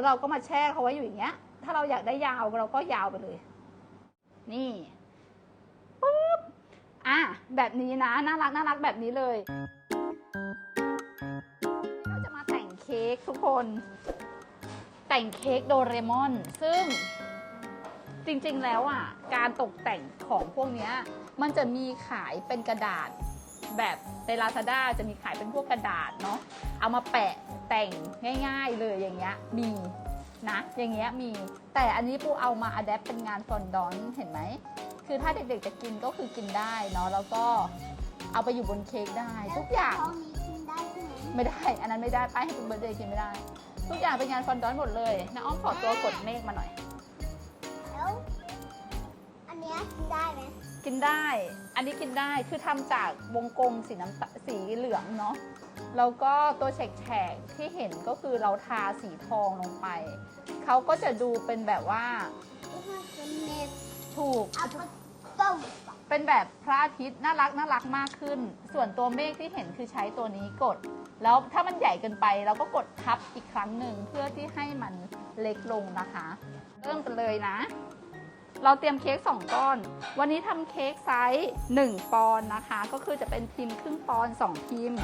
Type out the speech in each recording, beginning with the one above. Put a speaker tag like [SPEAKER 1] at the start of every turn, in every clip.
[SPEAKER 1] แล้วเราก็มาแช่เขาไว้อยู่อย่างเงี้ย ถ้าเราอยากได้ยาวเราก็ยาวไปเลย นี่ปุ๊บอะแบบนี้นะน่ารักน่ารักแบบนี้เลย เราจะมาแต่งเค้กทุกคน แต่งเค้กโดเรมอน ซึ่งจริงๆแล้วอะ การตกแต่งของพวกเนี้ย มันจะมีขายเป็นกระดาษ แบบในลาซาด้าจะมีขายเป็นพวกกระดาษเนาะเอามาแปะ แต่งง่าย ๆเลยอย่างเงี้ยมีนะอย่างเงี้ยมีแต่อันนี้ปูเอามาอัดแอปเป็นงานฟอนดอนเห็นไหมคือถ้าเด็กๆจะกินก็คือกินได้เนาะแล้วก็เอาไปอยู่บนเค้กได้ทุกอย่าง
[SPEAKER 2] ท้องนี้กินได้ใช่ไหม
[SPEAKER 1] ไม่ได้ อันนั้นไม่ได้ป้ายให้คุณเบอร์เดย์กินไม่ได้ ทุกอย่างเป็นงานฟอนดอนหมดเลยนะอ้อมขอตัวกดเมฆมาหน่อย
[SPEAKER 2] แล้วอันเนี้ยกินได้ไหม
[SPEAKER 1] กินได้ อันนี้กินได้คือทำจากวงกลมสีน้ำตาสีเหลืองเนาะ แล้วก็ตัวแฉกๆที่เห็นก็คือเราทาสีทองลงไป เขาก็จะดูเป็นแบบว่าถูก
[SPEAKER 2] เอาไปต้ม
[SPEAKER 1] เป็นแบบพระอาทิตย์น่ารักน่ารักมากขึ้น ส่วนตัวเมฆที่เห็นคือใช้ตัวนี้กด แล้วถ้ามันใหญ่เกินไปเราก็กดทับอีกครั้งหนึ่งเพื่อที่ให้มันเล็กลงนะคะ เริ่มกันเลยนะ เราเตรียมเค้ก2ก้อน วันนี้ทำเค้กไซส์1ปอนด์นะคะ ก็คือจะเป็นพิมพ์ครึ่งปอนด์2พิมพ์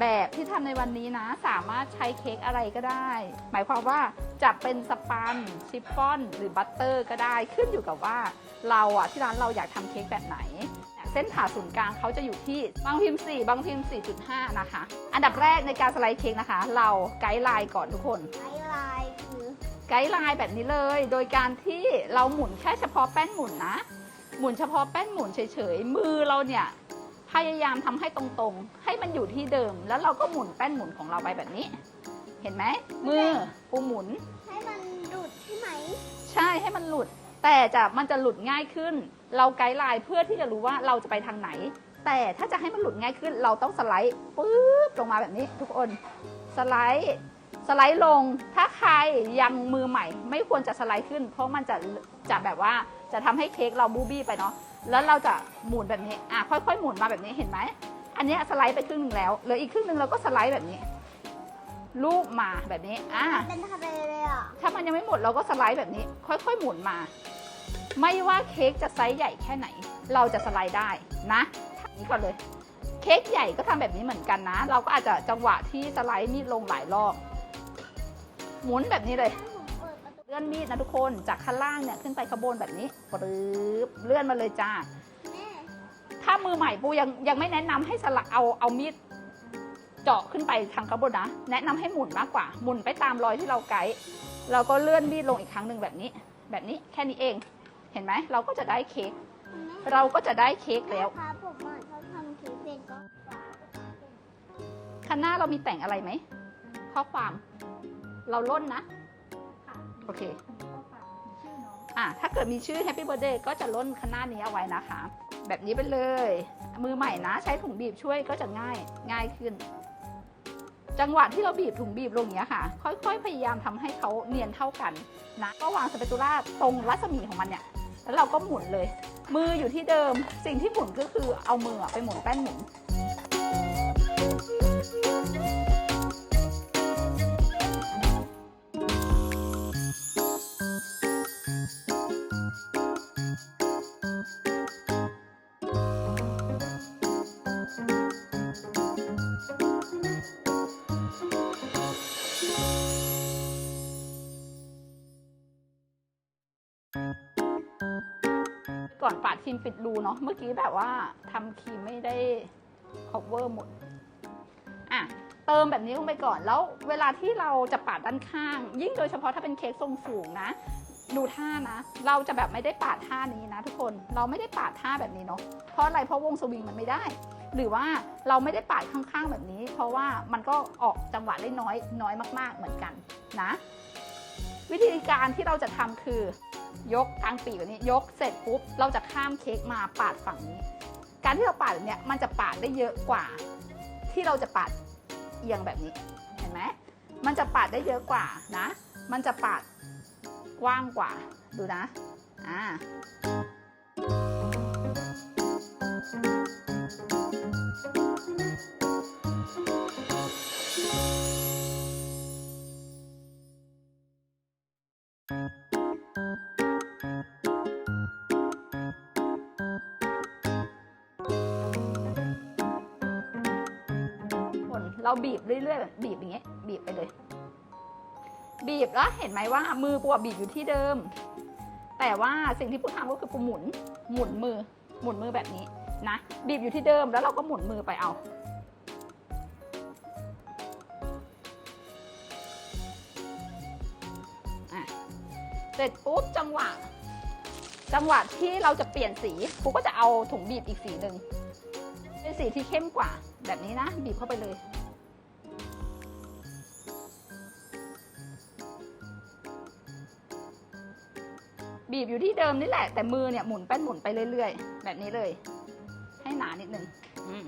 [SPEAKER 1] แบบที่ทำในวันนี้นะ สามารถใช้เค้กอะไรก็ได้ หมายความว่าจะเป็นสปันชิฟฟ่อนหรือบัตเตอร์ก็ได้ขึ้นอยู่กับว่าเราอะที่ร้านเราอยากทำเค้กแบบไหน เส้นผ่าศูนย์กลางเขาจะอยู่ที่บางพิมพ์ 4 บางพิมพ์ 4.5 นะคะ อันดับแรกในการสไลด์เค้กนะคะ เราไกด์ไลน์ก่อนทุกคน
[SPEAKER 2] ไอลายคือ
[SPEAKER 1] ไกด์ไลน์แบบนี้เลย โดยการที่เราหมุนแค่เฉพาะแป้นหมุนนะ หมุนเฉพาะแป้นหมุนเฉยๆ มือเราเนี่ย พยายามทำให้ตรงๆ ให้มันอยู่ที่เดิม แล้วเราก็หมุนแป้นหมุนของเราไปแบบนี้ เห็นไหมมือปูหมุน
[SPEAKER 2] ให้มันดูดใช่ไหม
[SPEAKER 1] ใช่ให้มันหลุด แต่จะมันจะหลุดง่ายขึ้น เราไกด์ไลน์เพื่อที่จะรู้ว่าเราจะไปทางไหน แต่ถ้าจะให้มันหลุดง่ายขึ้น เราต้องสไลด์ปุ๊บลงมาแบบนี้ ทุกคนสไลด์สไลด์ลง ถ้าใครยังมือใหม่ ไม่ควรจะสไลด์ขึ้น เพราะมันจะจะแบบว่าจะทำให้เค้กเราบูบี้ไปเนาะ แล้วเราจะหมุนแบบนี้ อะค่อยๆหมุนมาแบบนี้เห็นไหม อันเนี้ยสไลด์ไปครึ่งหนึ่งแล้ว เหลืออีกครึ่งหนึ่งเราก็สไลด์แบบนี้ ลูบมาแบบนี้ อะ
[SPEAKER 2] เป็นทะเลเลยอะ
[SPEAKER 1] ถ้ามันยังไม่หมดเราก็สไลด์แบบนี้ ค่อยๆหมุนมา ไม่ว่าเค้กจะไซส์ใหญ่แค่ไหน เราจะสไลด์ได้นะทำนี้ก่อนเลย เค้กใหญ่ก็ทำแบบนี้เหมือนกันนะ เราก็อาจจะจังหวะที่สไลด์มีดลงหลายรอบ หมุนแบบนี้เลย
[SPEAKER 2] ถ้าผม เลื่
[SPEAKER 1] อนมีดนะทุกคนจากข้างล่างเนี่ยขึ้นไปขางบวนแบบนี้ปรื๊บเลื่อนมาเลยจ้า
[SPEAKER 2] แม่
[SPEAKER 1] ถ้ามือใหม่ปูยังยังไม่แนะนำให้สละเอาเอามีดเจาะขึ้นไปทางข้างบนนะ แนะนำให้หมุนมากกว่า หมุนไปตามรอยที่เราไกด์เราก็เลื่อนมีดลงอีกครั้งหนึ่งแบบนี้ แบบนี้แค่นี้เอง เห็นไหมเราก็จะได้เค้กเราก็จะได้เค้กแล้ว
[SPEAKER 2] พาผมอะชอบทำเค้กเป็นก็
[SPEAKER 1] ข้างหน้าเรามีแต่งอะไรไหมข้อความ เราล้นนะ โอเคอะถ้าเกิดมีชื่อ Happy Birthday ก็จะล้นข้างหน้านี้เอาไว้นะคะ แบบนี้ไปเลย มือใหม่นะใช้ถุงบีบช่วยก็จะง่ายง่ายขึ้น จังหวะที่เราบีบถุงบีบลงอย่างเนี้ยค่ะ ค่อยๆ พยายามทำให้เขาเนียนเท่ากันนะก็วางสเปตูล่าตรงรัศมีของมันเนี่ยแล้วเราก็หมุนเลย มืออยู่ที่เดิมสิ่งที่หมุนก็คือเอามือไปหมุนแป้นหมุน ก่อนปาดครีมปิดรูเนาะเมื่อกี้แบบว่าทำครีมไม่ได้ cover หมดอะเติมแบบนี้ลงไปก่อนแล้วเวลาที่เราจะปาดด้านข้าง ยิ่งโดยเฉพาะถ้าเป็นเค้กทรงสูงนะ ดูท่านะ เราจะแบบไม่ได้ปาดท่านี้นะ ทุกคนเราไม่ได้ปาดท่าแบบนี้เนาะเพราะอะไรเพราะวงสวิงมันไม่ได้ หรือว่าเราไม่ได้ปาดข้างๆแบบนี้ เพราะว่ามันก็ออกจังหวะได้น้อยน้อยมาก ๆเหมือนกันนะ วิธีการที่เราจะทำคือยกกลางปีกแบบนี้ ยกเสร็จปุ๊บเราจะข้ามเค้กมาปาดฝั่งนี้ การที่เราปาดแบบเนี้ยมันจะปาดได้เยอะกว่า ที่เราจะปาดเอียงแบบนี้เห็นไหมมันจะปาดได้เยอะกว่านะ มันจะปาดกว้างกว่าดูนะอ่า เราบีบเรื่อยๆบีบอย่างเงี้ยบีบไปเลย บีบแล้วเห็นไหมว่ามือปูบีบอยู่ที่เดิม แต่ว่าสิ่งที่ปูทำก็คือปูหมุนหมุนมือหมุนมือแบบนี้นะบีบอยู่ที่เดิมแล้วเราก็หมุนมือไปเอาเสร็จปุ๊บจังหวะ จังหวะที่เราจะเปลี่ยนสีปูก็จะเอาถุงบีบอีกสีหนึ่งเป็นสีที่เข้มกว่าแบบนี้นะ บีบเข้าไปเลย บีบอยู่ที่เดิมนี่แหละ แต่มือเนี่ยหมุนแป้นหมุนไปเรื่อยๆ แบบนี้เลย ให้หนานิดนึงอืม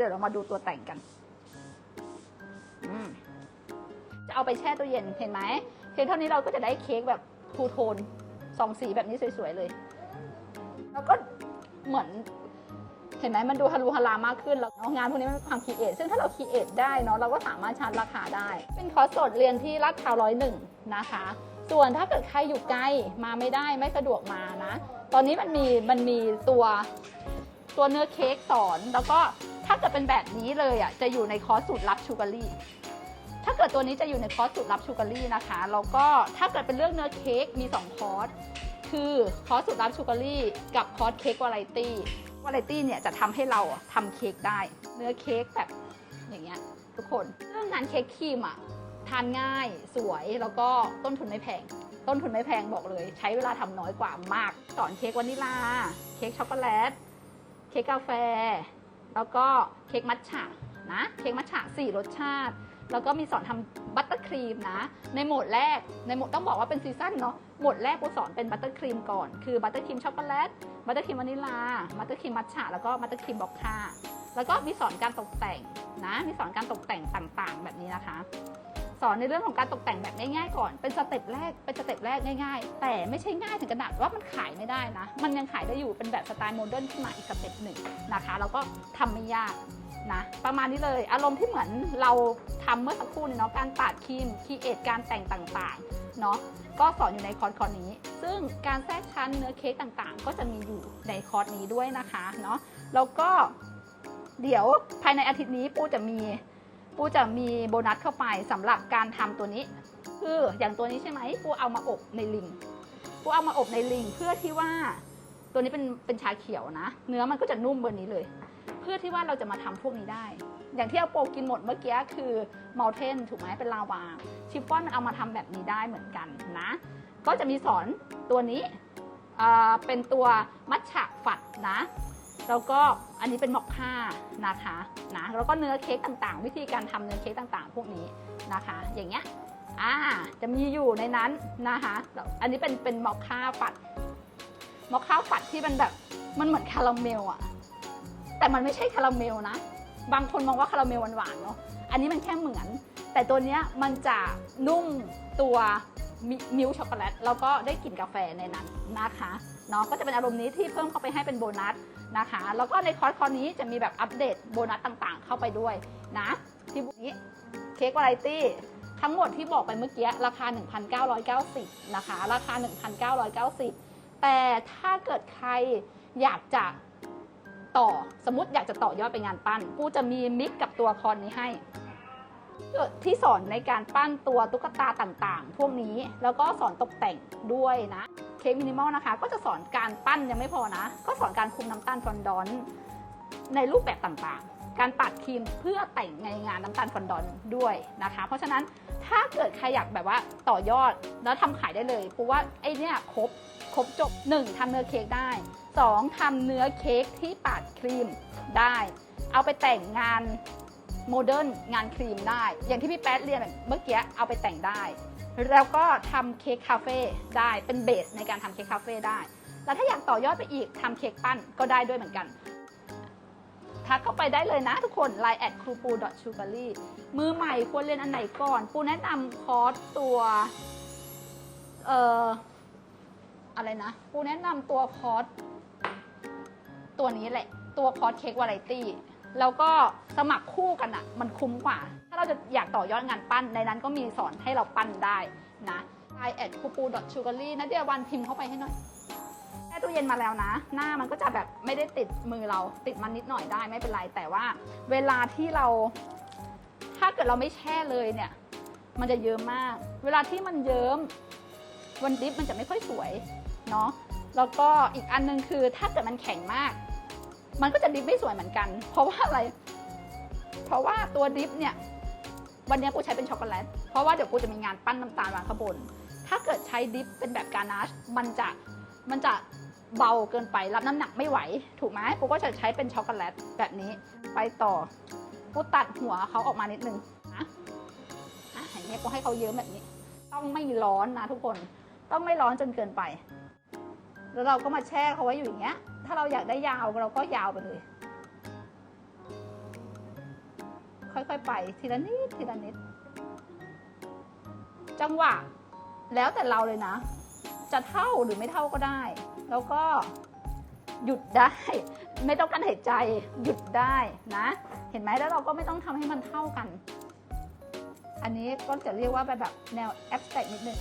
[SPEAKER 1] เดี๋ยวเดี๋ยวเรามาดูตัวแต่งกัน จะเอาไปแช่ตู้เย็นเห็นไหมเพียงเท่านี้เราก็จะได้เค้กแบบทูโทนสองสีแบบนี้สวยๆเลย แล้วก็เหมือน เห็นไหมมันดูฮารุฮารามากขึ้นแล้วงานพวกนี้มันเป็นความคิดเอทซึ่งถ้าเราคิดเอทได้เนาะเราก็สามารถชาร์จราคาได้ เป็นคอร์สสดเรียนที่ลาดพร้าวร้อยหนึ่งนะคะส่วนถ้าเกิดใครอยู่ไกลมาไม่ได้ไม่สะดวกมานะ ตอนนี้มันมีมันมีตัวตัวเนื้อเค้กสอนแล้วก็ ถ้าเกิดเป็นแบบนี้เลยอะจะอยู่ในคอร์สสูตรลับชูการีถ้าเกิดตัวนี้จะอยู่ในคอร์สสูตรลับชูการีนะคะแล้วก็ถ้าเกิดเป็นเรื่องเนื้อเค้กมีสองคอร์สคือคอร์สสูตรลับชูการีกับคอร์สเค้กวาไรตี้วาไรตี้เนี่ยจะทำให้เราอะทำเค้กได้ เนื้อเค้กแบบอย่างเงี้ยทุกคนเรื่องงานเค้กครีมอะทานง่ายสวยแล้วก็ต้นทุนไม่แพง ต้นทุนไม่แพงบอกเลย ใช้เวลาทำน้อยกว่ามากสอนเค้กวานิลา เค้กช็อกโกแลต เค้กกาแฟ แล้วก็เค้กมัทฉะนะเค้กมัทฉะสี่รสชาติ แล้วก็มีสอนทำบัตเตอร์ครีมนะ ในโหมดแรกในโหมดต้องบอกว่าเป็นซีซั่นเนาะโหมดแรกกูสอนเป็นบัตเตอร์ครีมก่อนคือบัตเตอร์ครีมช็อกโกแลตบัตเตอร์ครีมวานิลาบัตเตอร์ครีมมัทฉะแล้วก็บัตเตอร์ครีมบล็อกค่าแล้วก็มีสอนการตกแต่งนะมีสอนการตกแต่งต่างๆ แบบนี้นะคะ สอนในเรื่องของการตกแต่งแบบง่ายๆก่อน เป็นสเต็ปแรก เป็นสเต็ปแรกง่ายๆ แต่ไม่ใช่ง่ายถึงขนาดว่ามันขายไม่ได้นะ มันยังขายได้อยู่ เป็นแบบสไตล์โมเดิร์นขึ้นมาอีกสเต็ปหนึ่งนะคะ แล้วก็ทำไม่ยากนะ ประมาณนี้เลย อารมณ์ที่เหมือนเราทำเมื่อสักครู่นี้เนาะ การปาดครีมคีเอทการแต่งต่างๆ เนาะ ก็สอนอยู่ในคอร์สคอร์สนี้ ซึ่งการแทรกชั้นเนื้อเค้กต่างๆ ก็จะมีอยู่ในคอร์สนี้ด้วยนะคะ เนาะ แล้วก็เดี๋ยวภายในอาทิตย์นี้ปูจะมี ปูจะมีโบนัสเข้าไปสำหรับการทำตัวนี้ คืออย่างตัวนี้ใช่ไหมปูเอามาอบในลิงปูเอามาอบในลิงเพื่อที่ว่าตัวนี้เป็นเป็นชาเขียวนะ เนื้อมันก็จะนุ่มเบอร์นี้เลย เพื่อที่ว่าเราจะมาทำพวกนี้ได้ อย่างที่เอาโปกินหมดเมื่อกี้คือม u ลเทนถูกไหมเป็นลาวาชิฟฟ่อนมันเอามาทำแบบนี้ได้เหมือนกันนะ ก็จะมีสอนตัวนี้อ่าเป็นตัวมัทฉะฝัดนะ แล้วก็อันนี้เป็นมอคค่านะคะนะแล้วก็เนื้อเค้กต่างๆ วิธีการทำเนื้อเค้กต่างๆ พวกนี้นะคะ อย่างเงี้ยอ่าจะมีอยู่ในนั้นนะคะอันนี้เป็นเป็นมอคค่าฝัดมอคค่าฝัดที่มันแบบมันเหมือนคาราเมลอะแต่มันไม่ใช่คาราเมลนะ บางคนมองว่าคาราเมลหวานๆเนาะอันนี้มันแค่เหมือน แต่ตัวเนี้ยมันจะนุ่มตัว มิลช็อกโกแลตแล้วก็ได้กลิ่นกาแฟในนั้นนะคะเนาะก็จะเป็นอารมณ์นี้ที่เพิ่มเข้าไปให้เป็นโบนัสนะคะ แล้วก็ในคอร์สคอร์นี้จะมีแบบอัปเดตโบนัสต่างๆ เข้าไปด้วยนะที่บุนี้เค้กวาไรตี้ทั้งหมดที่บอกไปเมื่อกี้ราคา 1,990นะคะราคา 1,990 แต่ถ้าเกิดใครอยากจะต่อสมมติอยากจะต่อยอดไปงานปั้น กูจะมีมิกกับตัวคอนนี้ให้ ที่สอนในการปั้นตัวตุ๊กตาต่างๆ พวกนี้แล้วก็สอนตกแต่งด้วยนะเค้กมินิมอลนะคะ ก็จะสอนการปั้นยังไม่พอนะ ก็สอนการคุมน้ำตาลฟอนดอนในรูปแบบต่างๆ การปัดครีมเพื่อแต่งในงานน้ำตาลฟอนดอนด้วยนะคะ เพราะฉะนั้นถ้าเกิดใครอยากแบบว่าต่อยอดแล้วทำขายได้เลยเพราะว่าไอเนี่ครบครบจบ 1ทำเนื้อเค้กได้ 2ทำเนื้อเค้กที่ปาดครีมได้ เอาไปแต่งงาน โมเดิร์นงานครีมได้ อย่างที่พี่แป๊ดเรียนเมื่อกี้เอาไปแต่งได้ แล้วก็ทำเค้กคาเฟ่ได้เป็นเบสในการทำเค้กคาเฟ่ได้ แล้วถ้าอยากต่อยอดไปอีกทำเค้กปั้นก็ได้ด้วยเหมือนกันทักเข้าไปได้เลยนะทุกคน line at c r u p u s u g a r y มือใหม่ควรเรียนอันไหนก่อน ปูแนะนำคอร์สตัว เอ่อ อะไรนะ ปูแนะนำตัวคอร์สตัวนี้แหละ ตัวคอร์สเค้กวาไรตี้ แล้วก็สมัครคู่กันอะมันคุ้มกว่า ถ้าเราจะอยากต่อยอดงานปั้นในนั้นก็มีสอนให้เราปั้นได้นะ i at c r u p u s u g a r y นะเดี๋ยววันพิมพ์เข้าไปให้หน่อยแช่ตู้เย็นมาแล้วนะ หน้ามันก็จะแบบไม่ได้ติดมือเราติดมันนิดหน่อยได้ไม่เป็นไรแต่ว่า เวลาที่เรา ถ้าเกิดเราไม่แช่เลยเนี่ย มันจะเยิ้มมาก เวลาที่มันเยิ้มวันดิฟมันจะไม่ค่อยสวยเนาะแล้วก็อีกอันนึงคือถ้าเกิดมันแข็งมาก มันก็จะดิฟไม่สวยเหมือนกัน เพราะว่าอะไร เพราะว่าตัวดิฟเนี่ย วันนี้กูใช้เป็นช็อกโกแลต เพราะว่าเดี๋ยวกูจะมีงานปั้นน้ำตาลวางข้างบน ถ้าเกิดใช้ดิฟเป็นแบบกานาชมันจะ มันจะเบาเกินไปรับน้ำหนักไม่ไหว ถูกไหมปูก็จะใช้เป็นช็อกโกแลตแบบนี้ ไปต่อปูตัดหัวเขาออกมานิดนึงนะอะอย่างเงี้ยปูให้เขาเยิ้มแบบนี้ ต้องไม่ร้อนนะทุกคน ต้องไม่ร้อนจนเกินไป แล้วเราก็มาแช่เขาไว้อยู่อย่างเงี้ย ถ้าเราอยากได้ยาวเราก็ยาวไปเลย ค่อยๆไปทีละนิดทีละนิด จังหวะ แล้วแต่เราเลยนะ จะเท่าหรือไม่เท่าก็ได้ แล้วก็หยุดได้ ไม่ต้องการหายใจหยุดได้นะ เห็นไหมแล้วเราก็ไม่ต้องทำให้มันเท่ากัน อันนี้ก็จะเรียกว่าแบบแนวแอบสแต็กนิดนึง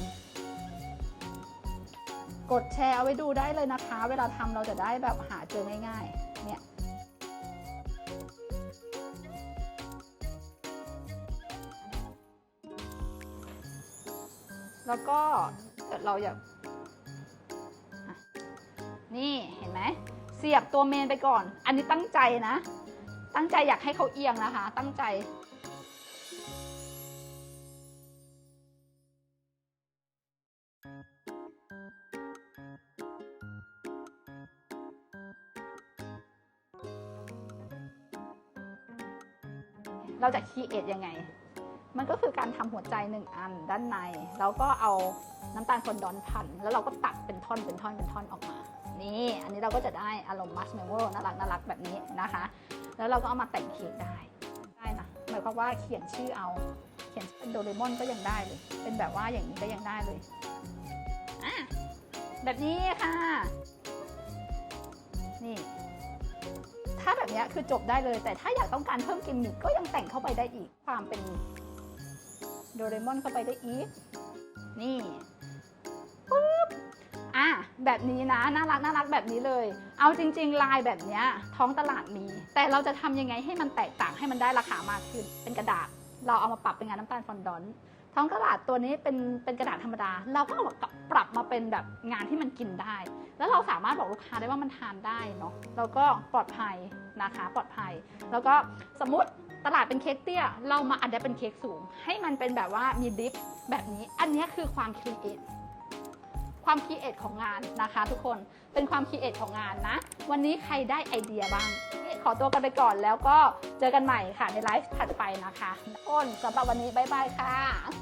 [SPEAKER 1] กดแชร์เอาไว้ดูได้เลยนะคะ เวลาทำเราจะได้แบบหาเจอง่ายๆ เนี่ยแล้วก็เกิดเราอยากนี่เห็นไหมเสียบตัวเมนไปก่อน อันนี้ตั้งใจนะ ตั้งใจอยากให้เขาเอียงนะคะ ตั้งใจ เราจะคีเอทยังไง มันก็คือการทำหัวใจหนึ่งอันด้านใน แล้วก็เอาน้ำตาลฟอนดอนพัน แล้วเราก็ตัดเป็นท่อนเป็นท่อนเป็นท่อนออกมา นี่ อันนี้เราก็จะได้อารมณ์มัชเมลโล่น่ารักน่ารักแบบนี้นะคะ แล้วเราก็เอามาแต่งเค้กได้ ได้นะ หมายความว่าเขียนชื่อเอา เขียนเป็นโดเรมอนก็ยังได้เลย เป็นแบบว่าอย่างนี้ก็ยังได้เลย อะ แบบนี้ค่ะ ถ้าแบบนี้คือจบได้เลย แต่ถ้าอยากต้องการเพิ่มกิมมิคก็ยังแต่งเข้าไปได้อีก ความเป็นโดเรมอนเข้าไปได้อีก นี่ปุ๊บอะแบบนี้นะ น่ารักน่ารักแบบนี้เลย เอาจริง ๆ ลายแบบนี้ท้องตลาดมี แต่เราจะทำยังไงให้มันแตกต่างให้มันได้ราคามากขึ้น เป็นกระดาษ เราเอามาปรับเป็นงานน้ำตาลฟอนดอนต์ ท้องตลาดตัวนี้เป็นเป็นกระดาษธรรมดา เราก็เอามาปรับมาเป็นแบบงานที่มันกินได้ แล้วเราสามารถบอกลูกค้าได้ว่ามันทานได้เนาะแล้วก็ปลอดภัยนะคะปลอดภัย แล้วก็สมมติตลาดเป็นเค้กเตี้ย เรามาอัดแอปเป็นเค้กสูง ให้มันเป็นแบบว่ามีดิฟแบบนี้ อันนี้คือความครีเอทความครีเอทของงานนะคะ ทุกคนเป็นความครีเอทของงานนะ วันนี้ใครได้ไอเดียบ้าง ขอตัวกันไปก่อนแล้วก็เจอกันใหม่ค่ะในไลฟ์ถัดไปนะคะทุกคนสำหรับวันนี้บ๊ายบายค่ะ